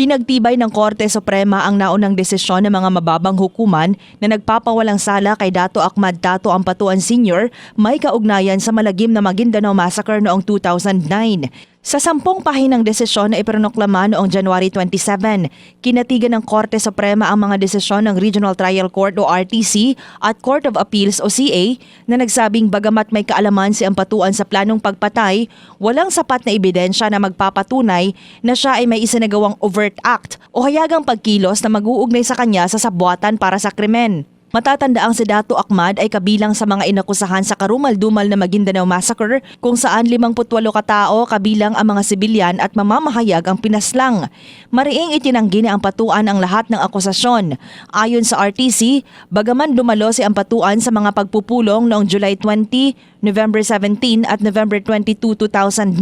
Pinagtibay ng Korte Suprema ang naunang desisyon ng mga mababang hukuman na nagpapawalang sala kay Dato Ahmad Tato Ampatuan Sr. may kaugnayan sa malagim na Maguindanao Massacre noong 2009. Sa sampung pahinang desisyon na ipronoklama noong January 27, kinatigan ng Korte Suprema ang mga desisyon ng Regional Trial Court o RTC at Court of Appeals o CA na nagsabing bagamat may kaalaman si Ampatuan sa planong pagpatay, walang sapat na ebidensya na magpapatunay na siya ay may isinagawang overt act o hayagang pagkilos na mag-uugnay sa kanya sa sabwatan para sa krimen. Matatandaang si Dato Ahmad ay kabilang sa mga inakusahan sa karumal-dumal na Maguindanao Massacre kung saan 58 katao kabilang ang mga sibilyan at mamamahayag ang pinaslang. Mariing itinanggi ni Ampatuan ang lahat ng akusasyon. Ayon sa RTC, bagaman dumalo si Ampatuan sa mga pagpupulong noong July 20, November 17 at November 22, 2009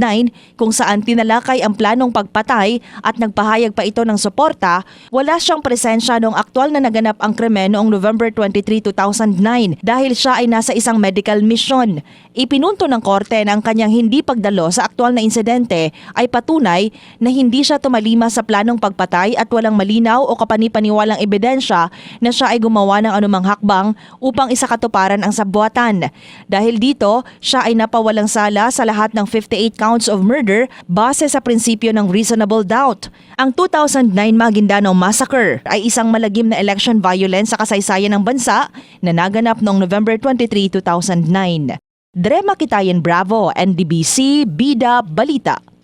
kung saan tinalakay ang planong pagpatay at nagpahayag pa ito ng suporta, wala siyang presensya noong aktwal na naganap ang krimen noong November 23, 2009 dahil siya ay nasa isang medical mission. Ipinunto ng korte na ang kanyang hindi pagdalo sa aktwal na insidente ay patunay na hindi siya tumalima sa planong pagpatay at walang malinaw o kapanipaniwalang ebidensya na siya ay gumawa ng anumang hakbang upang isakatuparan ang sabwatan. Dahil dito, siya ay napawalang sala sa lahat ng 58 counts of murder base sa prinsipyo ng reasonable doubt. Ang 2009 Maguindanao Massacre ay isang malagim na election violence sa kasaysayan ng bansa na naganap noong November 23, 2009. Drema Kitayan Bravo, NDBC, Bida, Balita.